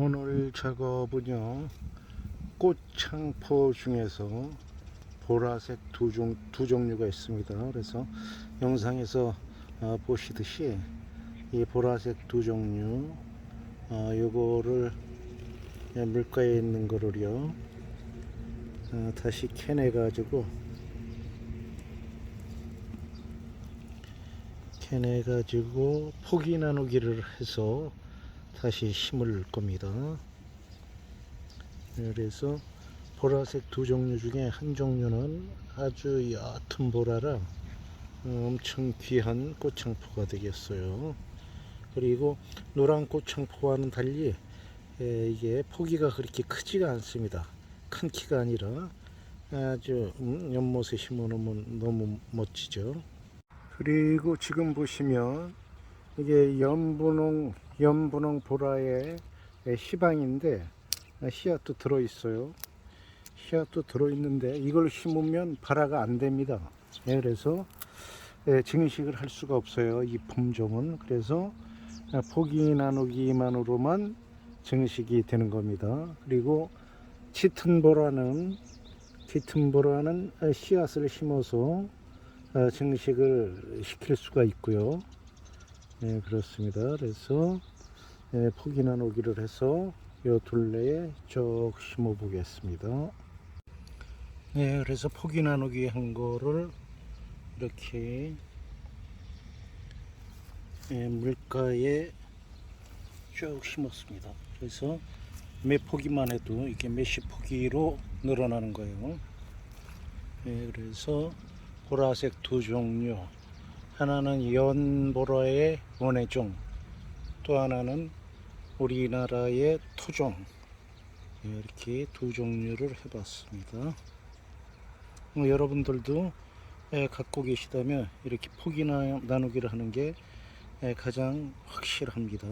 오늘 작업은요 꽃창포 중에서 보라색 두, 종, 두 종류가 있습니다. 그래서 영상에서 어, 보시듯이 이 보라색 두 종류 어, 요거를 예, 물가에 있는 거를요 어, 다시 캐내 가지고 캐내 가지고 포기 나누기를 해서 다시 심을 겁니다. 그래서 보라색 두 종류 중에 한 종류는 아주 옅은 보라라 어, 엄청 귀한 꽃창포가 되겠어요. 그리고 노란 꽃창포와는 달리 에, 이게 포기가 그렇게 크지가 않습니다. 큰 키가 아니라 아주 음, 연못에 심어놓으면 너무 멋지죠. 그리고 지금 보시면 이게 연분홍 연분홍 보라의 시방인데 씨앗도 들어 있어요. 씨앗도 들어 있는데 이걸 심으면 발화가 안 됩니다. 예, 그래서 예, 증식을 할 수가 없어요. 이 품종은 그래서 포기 나누기만으로만 증식이 되는 겁니다. 그리고 짙은 보라는 짙은 보라는 씨앗을 심어서 어, 증식을 시킬 수가 있고요. 네, 그렇습니다. 그래서 예, 포기 나누기를 해서 요 둘레에 쭉 심어 보겠습니다. 네, 그래서 포기 나누기 한 거를 이렇게 예, 물가에 쭉 심었습니다. 그래서 몇 포기만 해도 이게 몇십 포기로 늘어나는 거예요. 예, 그래서 보라색 두 종류 하나는 연보라의 원해종 또 하나는 우리나라의 토종. 예, 이렇게 두 종류를 해봤습니다. 뭐 여러분들도 예, 갖고 계시다면 이렇게 포기 나- 나누기를 하는 게 예, 가장 확실합니다